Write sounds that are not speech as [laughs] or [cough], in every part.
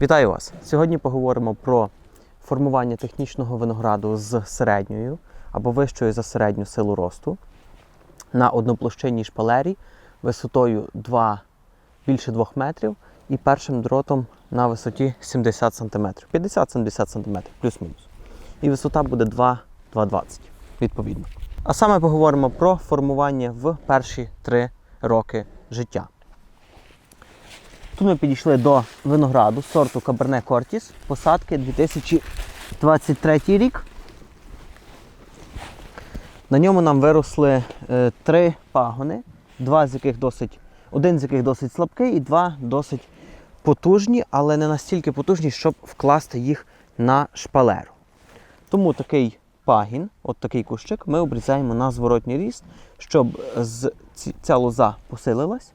Вітаю вас! Сьогодні поговоримо про формування технічного винограду з середньою або вищою за середню силу росту на одноплощинній шпалері висотою 2, більше 2 метрів і першим дротом на висоті 70 см, 50-70 см, плюс-мінус. І висота буде 2, 2,20 відповідно. А саме поговоримо про формування в перші 3 роки життя. Тут ми підійшли до винограду сорту Cabernet Cortis, посадки 2023 рік. На ньому нам виросли е, три пагони, два з яких досить, один з яких досить слабкий і два досить потужні, але не настільки потужні, щоб вкласти їх на шпалеру. Тому такий пагін, от такий кущик, ми обрізаємо на зворотній ріст, щоб ця лоза посилилась.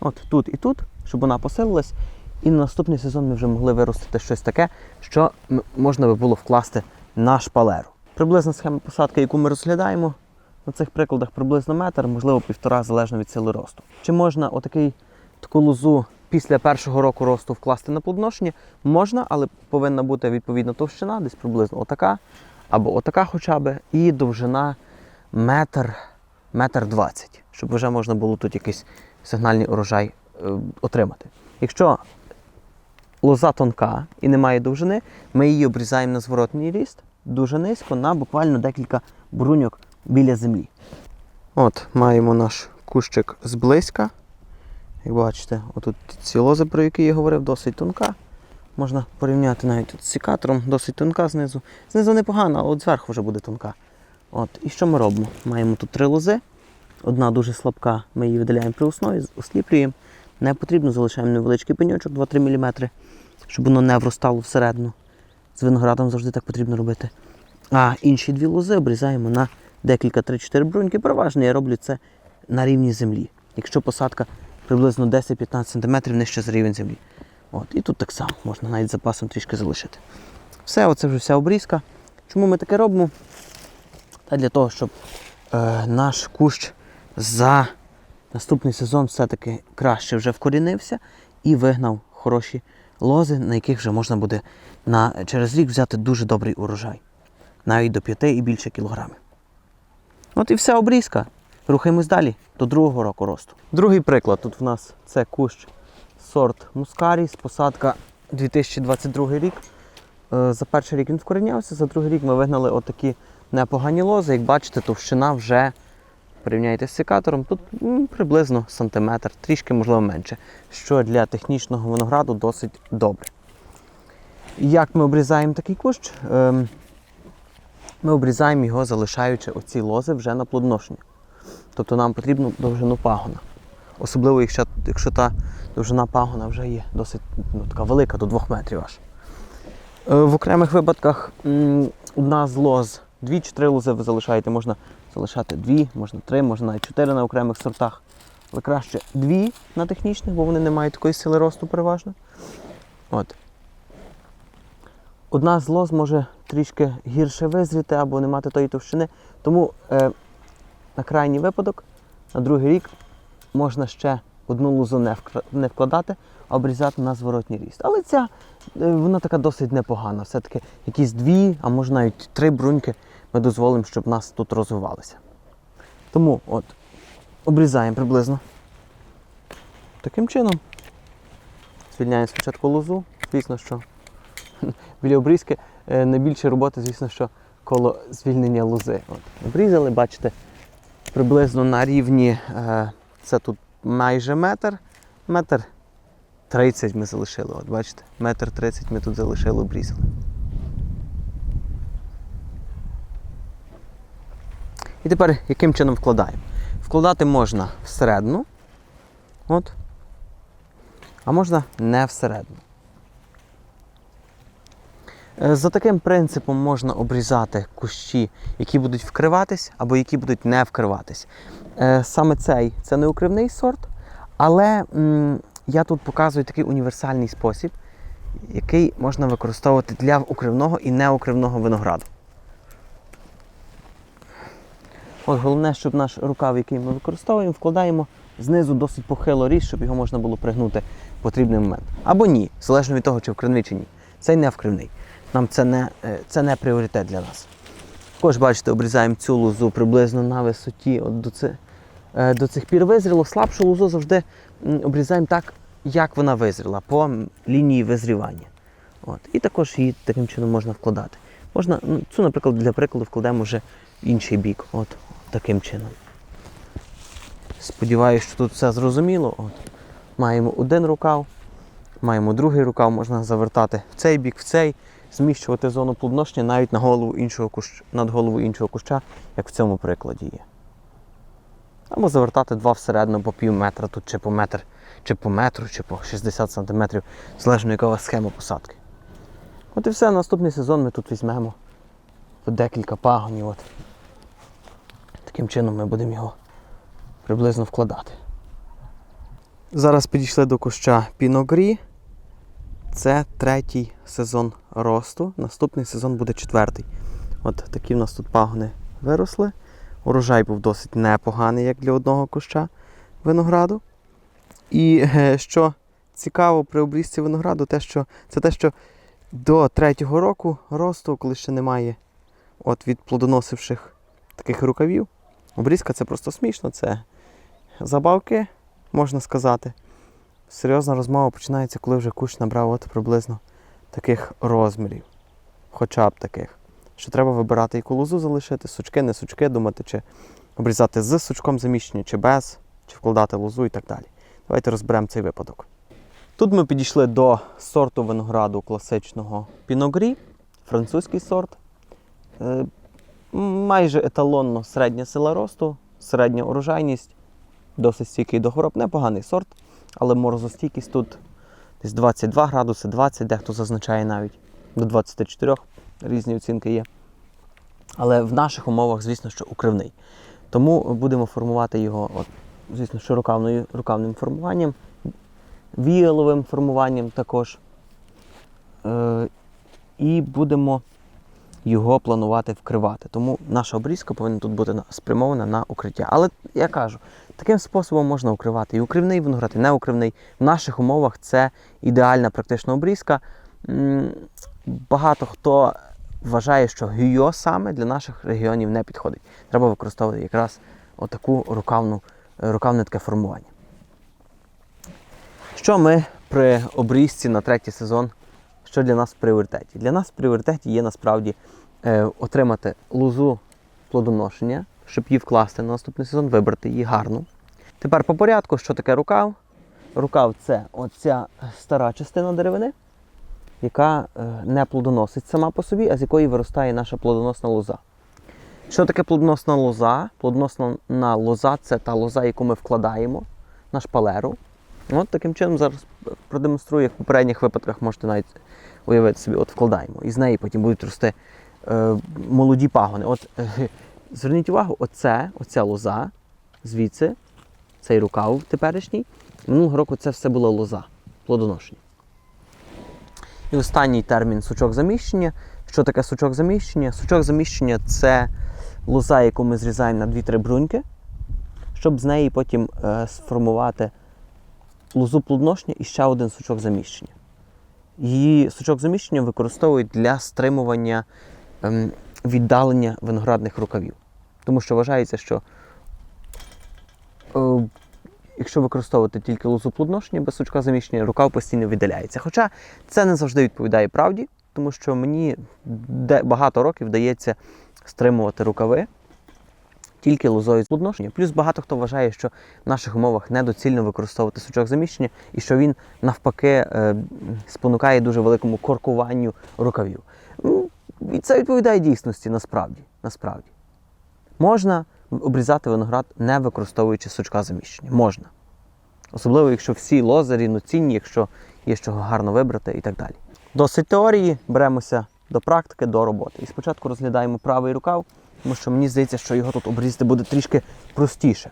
От тут і тут, щоб вона посилилась, і на наступний сезон ми вже могли виростити щось таке, що можна би було вкласти на шпалеру. Приблизна схема посадки, яку ми розглядаємо, на цих прикладах приблизно метр, можливо, півтора, залежно від сили росту. Чи можна отакий таку лозу після першого року росту вкласти на плодоношення? Можна, але повинна бути відповідна товщина, десь приблизно отака, або отака хоча б, і довжина метр, метр двадцять, щоб вже можна було тут якийсь сигнальний урожай отримати. Якщо лоза тонка і не має довжини, ми її обрізаємо на зворотній ріст дуже низько, на буквально декілька бруньок біля землі. От, маємо наш кущик зблизька. Як бачите, отут ці лози, про які я говорив, досить тонка. Можна порівняти навіть тут з сікатором, досить тонка знизу. Знизу непогано, але от зверху вже буде тонка. От. І що ми робимо? Маємо тут три лози. Одна дуже слабка, ми її видаляємо при основі, осліплюємо. Не потрібно, залишаємо невеличкий пеньочок 2-3 мм, щоб воно не вростало всередину. З виноградом завжди так потрібно робити. А інші дві лози обрізаємо на декілька 3-4 бруньки. Переважно я роблю це на рівні землі. Якщо посадка приблизно 10-15 см нижче з рівень землі. От, і тут так само можна навіть запасом трішки залишити. Все, оце вже вся обрізка. Чому ми таке робимо? Та для того, щоб е, наш кущ за наступний сезон все-таки краще вже вкорінився і вигнав хороші лози, на яких вже можна буде на, через рік взяти дуже добрий урожай. Навіть до 5 і більше кілограмів. От і вся обрізка. Рухаємось далі до другого року росту. Другий приклад. Тут в нас це кущ сорт Мускаріс, посадка 2022 рік. Е, За перший рік він вкорінявся, за другий рік ми вигнали отакі непогані лози. Як бачите, товщина вже порівняйте з секатором, тут приблизно сантиметр, трішки, можливо, менше, що для технічного винограду досить добре. Як ми обрізаємо такий кущ? Ем, Ми обрізаємо його, залишаючи оці лози вже на плодоношення. Тобто нам потрібно довжину пагона. Особливо, якщо, якщо та довжина пагона вже є досить ну, така велика, до 2 метрів аж. Е, В окремих випадках одна з лоз, дві чи три лози ви залишаєте, можна залишати дві, можна три, можна навіть чотири на окремих сортах. Але краще дві на технічних, бо вони не мають такої сили росту переважно. От. Одна з лоз може трішки гірше визріти або не мати тої товщини. Тому е, на крайній випадок, на другий рік, можна ще одну лозу не, вкра- не вкладати, а обрізати на зворотній ріст. Але ця е, вона така досить непогана. Все-таки якісь дві, а може навіть три бруньки ми дозволимо, щоб нас тут розвивалися. Тому от, обрізаємо приблизно таким чином. Звільняємо спочатку лозу. Звісно, що [laughs] біля обрізки е, найбільше роботи, звісно, що коло звільнення лози. От, обрізали, бачите, приблизно на рівні, е, це тут майже метр, метр 30 ми залишили. От бачите, метр 30 ми тут залишили, обрізали. І тепер яким чином вкладаємо? Вкладати можна всередину, от, а можна не всередину. Е, За таким принципом можна обрізати кущі, які будуть вкриватись або які будуть не вкриватись. Е, Саме цей це не укривний сорт, але я тут показую такий універсальний спосіб, який можна використовувати для укривного і неукривного винограду. От головне, щоб наш рукав, який ми використовуємо, вкладаємо знизу досить похило ріс, щоб його можна було пригнути в потрібний момент. Або ні, залежно від того, чи вкривний чи ні. Цей не вкривний. Нам це не, е, це не пріоритет для нас. Також, бачите, обрізаємо цю лозу приблизно на висоті от до, ци, е, до цих пір визріло. Слабшу лозу завжди обрізаємо так, як вона визріла, по лінії визрівання. От. І також її таким чином можна вкладати. Можна, ну, цю, наприклад, для прикладу вкладемо вже інший бік. От таким чином. Сподіваюсь, що тут все зрозуміло. От. Маємо один рукав, маємо другий рукав, можна завертати в цей бік, в цей, зміщувати зону плодоношення навіть на голову іншого кущ... над голову іншого куща, як в цьому прикладі є. Або завертати два всередину по пів метра тут, чи по метр, чи по метру, чи по 60 сантиметрів, залежно яка у вас схема посадки. От і все, наступний сезон ми тут візьмемо декілька пагонів. Таким чином ми будемо його приблизно вкладати. Зараз підійшли до куща Піногрі. Це третій сезон росту. Наступний сезон буде четвертий. От такі в нас тут пагони виросли. Урожай був досить непоганий, як для одного куща винограду. І е, що цікаво при обрізці винограду, те, що, це те, що до третього року росту, коли ще немає от від плодоносивших таких рукавів, обрізка це просто смішно, це забавки, можна сказати. Серйозна розмова починається, коли вже кущ набрав от приблизно таких розмірів. Хоча б таких. Що треба вибирати яку лозу залишити, сучки, не сучки, думати, чи обрізати з сучком заміщення, чи без, чи вкладати лозу і так далі. Давайте розберемо цей випадок. Тут ми підійшли до сорту винограду класичного Піногрі, французький сорт. Майже еталонно середня сила росту, середня урожайність, досить стійкий до хвороб, непоганий сорт, але морозостійкість тут десь 22 градуси, 20, дехто зазначає навіть до 24, різні оцінки є. Але в наших умовах, звісно, що укривний. Тому будемо формувати його, от, звісно, що рукавним формуванням, віяловим формуванням також. Е, і будемо його планувати вкривати. Тому наша обрізка повинна тут бути спрямована на укриття. Але я кажу, таким способом можна укривати і укривний виноград, і неукривний. В наших умовах це ідеальна практична обрізка. Багато хто вважає, що гюйо саме для наших регіонів не підходить. Треба використовувати якраз отаку рукавну, рукавне таке формування. Що ми при обрізці на третій сезон, що для нас в пріоритеті? Для нас в пріоритеті є насправді е, отримати лозу плодоношення, щоб її вкласти на наступний сезон, вибрати її гарну. Тепер по порядку, що таке рукав? Рукав це оця стара частина деревини, яка е, не плодоносить сама по собі, а з якої виростає наша плодоносна лоза. Що таке плодоносна лоза? Плодоносна лоза це та лоза, яку ми вкладаємо на шпалеру. От таким чином зараз продемонструю, як в попередніх випадках можете навіть уявити собі, от вкладаємо. І з неї потім будуть рости е, молоді пагони. От е, зверніть увагу, оце, оця лоза, звідси, цей рукав теперішній. Минулого року це все була лоза, плодоношення. І останній термін сучок заміщення. Що таке сучок заміщення? Сучок заміщення це лоза, яку ми зрізаємо на 2-3 бруньки, щоб з неї потім е, сформувати лозу плодоношення і ще один сучок заміщення. Її сучок заміщення використовують для стримування ем, віддалення виноградних рукавів. Тому що вважається, що е, якщо використовувати тільки лозу плодоношення без сучка заміщення, рукав постійно віддаляється. Хоча це не завжди відповідає правді, тому що мені багато років вдається стримувати рукави тільки лозою плодоношення. Плюс багато хто вважає, що в наших умовах недоцільно використовувати сучок заміщення і що він навпаки е, спонукає дуже великому коркуванню рукавів. Ну, І це відповідає дійсності насправді. насправді. Можна обрізати виноград, не використовуючи сучка заміщення. Можна. Особливо, якщо всі лози рівноцінні, якщо є чого гарно вибрати і так далі. Досить теорії, беремося до практики, до роботи. І спочатку розглядаємо правий рукав, тому що мені здається, що його тут обрізати буде трішки простіше.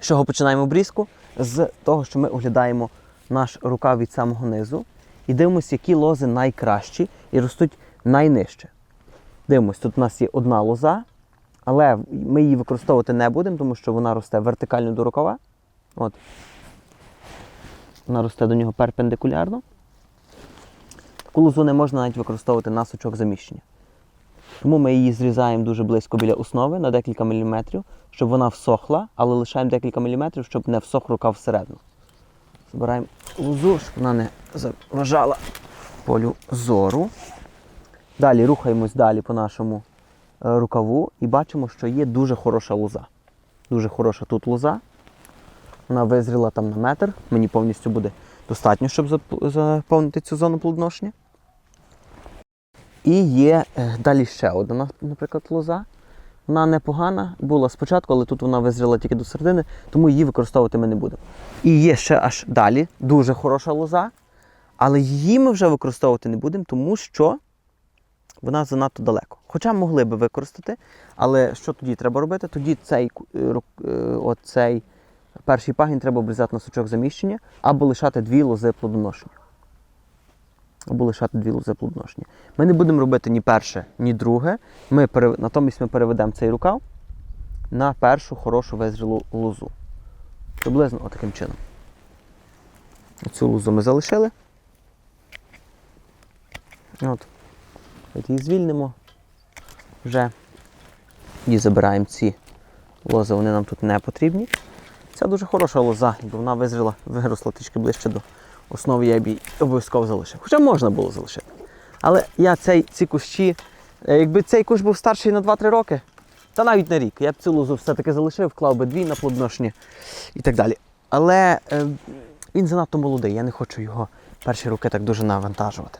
З чого починаємо обрізку? З того, що ми оглядаємо наш рукав від самого низу і дивимося, які лози найкращі і ростуть найнижче. Дивимось, тут у нас є одна лоза, але ми її використовувати не будемо, тому що вона росте вертикально до рукава. От. Вона росте до нього перпендикулярно. Таку лозу не можна навіть використовувати на сучок заміщення. Тому ми її зрізаємо дуже близько біля основи на декілька міліметрів, щоб вона всохла, але лишаємо декілька міліметрів, щоб не всох рука всередину. Збираємо лозу, щоб вона не заважала полю зору. Далі рухаємось далі по нашому е, рукаву і бачимо, що є дуже хороша лоза. Дуже хороша тут лоза. Вона визріла там на метр. Мені повністю буде достатньо, щоб заповнити цю зону плодоношення. І є е, далі ще одна, наприклад, лоза. Вона непогана була спочатку, але тут вона визріла тільки до середини, тому її використовувати ми не будемо. І є ще аж далі дуже хороша лоза, але її ми вже використовувати не будемо, тому що вона занадто далеко. Хоча могли би використати, але що тоді треба робити? Тоді цей, е, е, оцей перший пагін треба обрізати на сучок заміщення або лишати дві лози плодоношення. Або лишати дві лози плодоношення. Ми не будемо робити ні перше, ні друге. Ми пере... Натомість ми переведемо цей рукав на першу хорошу визрілу лозу. Приблизно отаким чином. Цю лозу ми залишили. От. Її звільнимо вже. І забираємо ці лози, вони нам тут не потрібні. Це дуже хороша лоза, якби вона визріла, виросла трішки ближче до основи, я б її обов'язково залишив. Хоча можна було залишити. Але я цей, ці кущі, е, якби цей кущ був старший на 2-3 роки, та навіть на рік, я б цю лозу все-таки залишив, вклав би дві на плодоношення і так далі. Але е, він занадто молодий, я не хочу його перші роки так дуже навантажувати.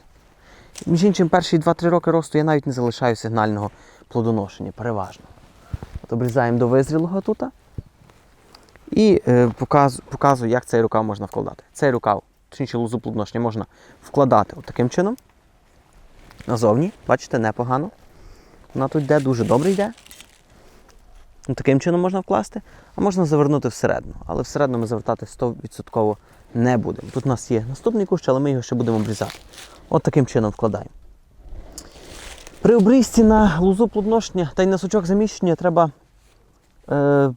Між іншим, перші 2-3 роки росту я навіть не залишаю сигнального плодоношення, переважно. От обрізаємо до визрілого тут. І е, показую, як цей рукав можна вкладати. Цей рукав, точніше лозу можна вкладати от таким чином. Назовні, бачите, непогано. Вона тут йде, дуже добре йде. Таким чином можна вкласти, а можна завернути всередину. Але всередину ми завертати 100% не будемо. Тут у нас є наступний кущ, але ми його ще будемо обрізати. От таким чином вкладаємо. При обрізці на лузу плодоношення та й на сучок заміщення треба е,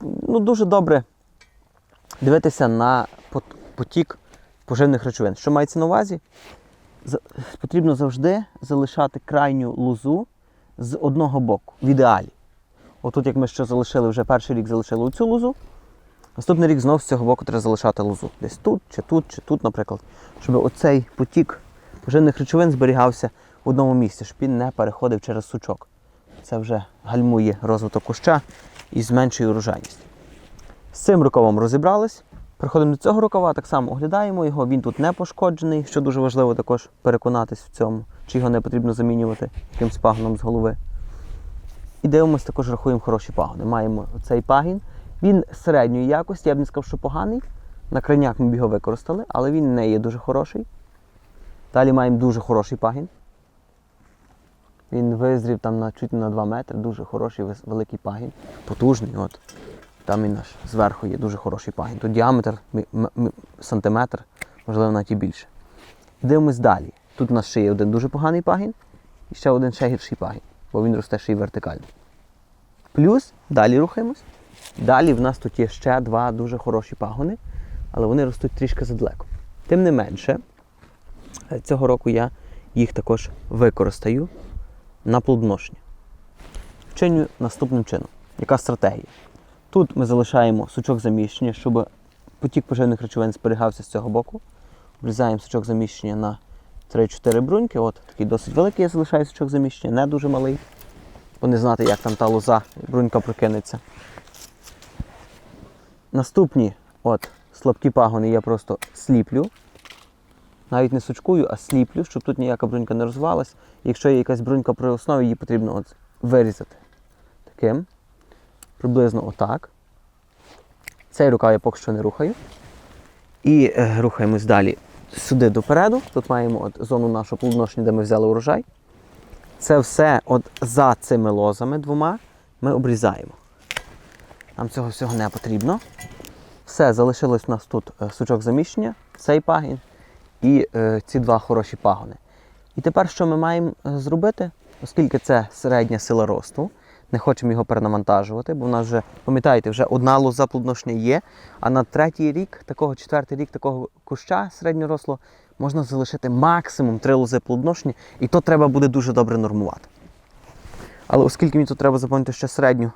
ну, дуже добре дивитися на потік поживних речовин. Що мається на увазі? Потрібно завжди залишати крайню лузу з одного боку, в ідеалі. Отут, як ми ще залишили, вже перший рік залишили оцю лузу, наступний рік знов з цього боку треба залишати лузу. Десь тут, чи тут, чи тут, наприклад, щоб оцей потік поживних речовин зберігався в одному місці, щоб він не переходив через сучок. Це вже гальмує розвиток куща і зменшує урожайність. З цим рукавом розібрались. Переходимо до цього рукава, так само оглядаємо його, він тут не пошкоджений, що дуже важливо також переконатись в цьому, чи його не потрібно замінювати якимсь пагоном з голови. І дивимось, також рахуємо хороші пагони. Маємо цей пагін. Він середньої якості, я б не сказав, що поганий. На крайняк ми б його використали, але він не є дуже хороший. Далі маємо дуже хороший пагін. Він визрів там на чуть на 2 метри, дуже хороший великий пагін, потужний. От. Там він наш зверху є дуже хороший пагін. Тут діаметр сантиметр, можливо, навіть і більше. Дивимось далі. Тут у нас ще є один дуже поганий пагін і ще один ще гірший пагін, бо він росте ще й вертикально. Плюс далі рухаємось. Далі в нас тут є ще два дуже хороші пагони, але вони ростуть трішки задалеко. Тим не менше, е, цього року я їх також використаю на плодоношення. Вчиню наступним чином. Яка стратегія? Тут ми залишаємо сучок заміщення, щоб потік поживних речовин зберігався з цього боку. Обрізаємо сучок заміщення на 3-4 бруньки. От такий досить великий я залишаю сучок заміщення, не дуже малий. Бо не знати, як там та лоза, брунька прокинеться. Наступні от, слабкі пагони я просто сліплю. Навіть не сучкую, а сліплю, щоб тут ніяка брунька не розвалась. Якщо є якась брунька при основі, її потрібно от вирізати. Таким. Приблизно отак. Цей рукав я поки що не рухаю. І е, рухаємось далі сюди допереду. Тут маємо от зону нашого плодоношення, де ми взяли урожай. Це все от за цими лозами двома ми обрізаємо. Нам цього всього не потрібно. Все, залишилось у нас тут е, сучок заміщення, цей пагін і е, ці два хороші пагони. І тепер що ми маємо е, зробити? Оскільки це середня сила росту, не хочемо його перенавантажувати, бо в нас вже, пам'ятаєте, вже одна лоза плодоношення є, а на третій рік, такого четвертий рік такого куща середньорослого, можна залишити максимум три лози плодоношення, і то треба буде дуже добре нормувати. Але оскільки мені тут треба заповнити ще середню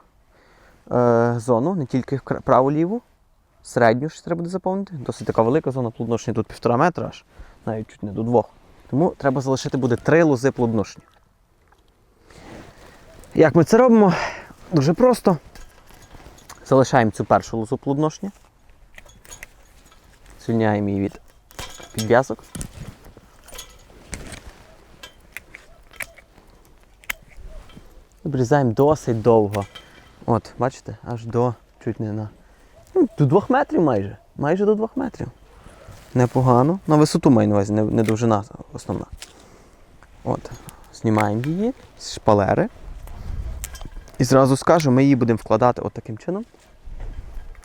е, зону, не тільки праву-ліву, середню ще треба буде заповнити. Досить така велика зона плодоношення, тут півтора метра аж, навіть чуть не до двох. Тому треба залишити буде три лози плодоношення. Як ми це робимо? Дуже просто. Залишаємо цю першу лозу плодоношення. Звільняємо її від підв'язок. Обрізаємо досить довго. От, бачите, аж до чуть не на. Ну, до двох метрів майже. Майже до двох метрів. Непогано. На висоту маю на увазі, не довжина основна. От. Знімаємо її з шпалери. І зразу скажу, ми її будемо вкладати от таким чином.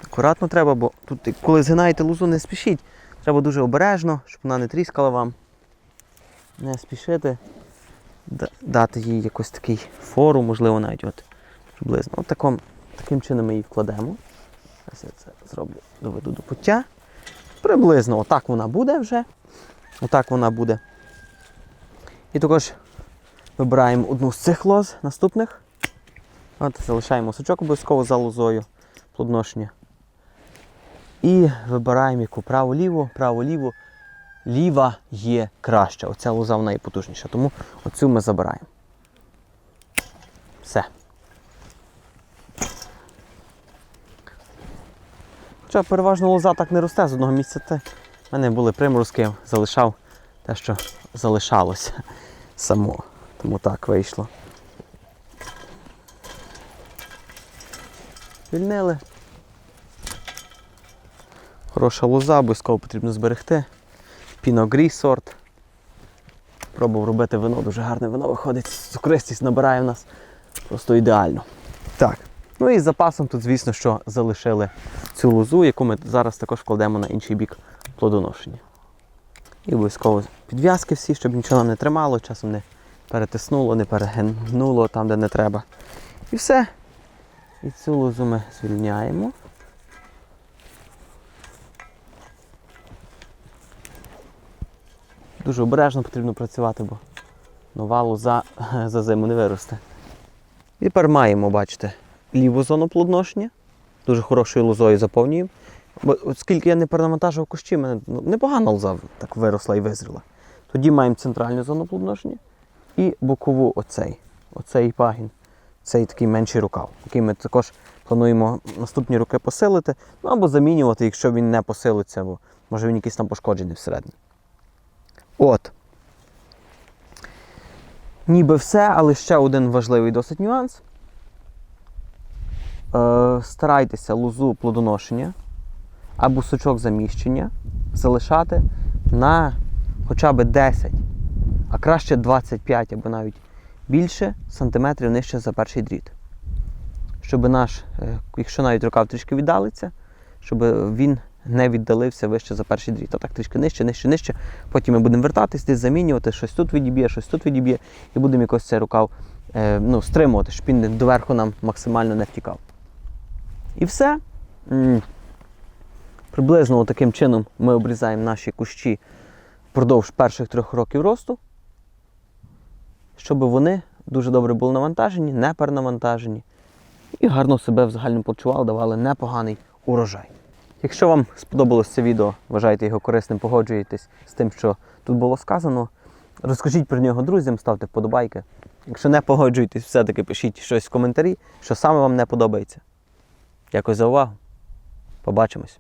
Акуратно треба, бо тут, коли згинаєте лозу, не спішіть. Треба дуже обережно, щоб вона не тріскала вам. Не спішити. Дати їй якось такий фору, можливо, навіть от приблизно. От таком, таким чином ми її вкладемо. Зараз я це зроблю, доведу до пуття. Приблизно отак вона буде вже. Отак вона буде. І також вибираємо одну з цих лоз наступних. От, залишаємо сучок обов'язково за лозою плодоношення. І вибираємо яку праву-ліву, праву-ліву. Ліва є краща. Оця лоза вона є потужніша. Тому оцю ми забираємо. Все. Хоча переважно лоза так не росте з одного місця. Те. У мене були приморозки, залишав те, що залишалося [laughs] само. Тому так вийшло. Звільнили. Хороша лоза, обов'язково потрібно зберегти. Піногрі сорт. Пробував робити вино, дуже гарне вино виходить. Цукристість набирає в нас просто ідеально. Так. Ну і з запасом тут, звісно, що залишили цю лозу, яку ми зараз також кладемо на інший бік плодоношення. І обов'язково підв'язки всі, щоб нічого нам не тримало, часом не перетиснуло, не перегнуло там, де не треба. І все. І цю лозу ми звільняємо. Дуже обережно потрібно працювати, бо нова лоза [laughs] за зиму не виросте. І тепер маємо, бачите, ліву зону плодоношення. Дуже хорошою лозою заповнюємо. Оскільки я не перенавантажував кущі, мене ну, непогана лоза так виросла і визріла. Тоді маємо центральну зону плодоношення і бокову оцей. Оцей пагін. Цей такий менший рукав, який ми також плануємо наступні роки посилити, ну або замінювати, якщо він не посилиться, бо може він якийсь там пошкоджений всередині. От. Ніби все, але ще один важливий досить нюанс. Е, старайтеся лозу плодоношення або сучок заміщення залишати на хоча б 10, а краще 25 або навіть більше сантиметрів нижче за перший дріт. Щоб наш, е, якщо навіть рукав трішки віддалиться, щоб він не віддалився вище за перший дріт. А так трішки нижче, нижче, нижче. Потім ми будемо вертатись, десь замінювати, щось тут відіб'є, щось тут відіб'є, і будемо якось цей рукав е, ну, стримувати, щоб він доверху нам максимально не втікав. І все. Приблизно таким чином ми обрізаємо наші кущі впродовж перших трьох років росту, щоб вони дуже добре були навантажені, не перенавантажені і гарно себе в загальному почували, давали непоганий урожай. Якщо вам сподобалось це відео, вважаєте його корисним, погоджуєтесь з тим, що тут було сказано, розкажіть про нього друзям, ставте вподобайки. Якщо не погоджуєтесь, все-таки пишіть щось в коментарі, що саме вам не подобається. Дякую за увагу. Побачимось.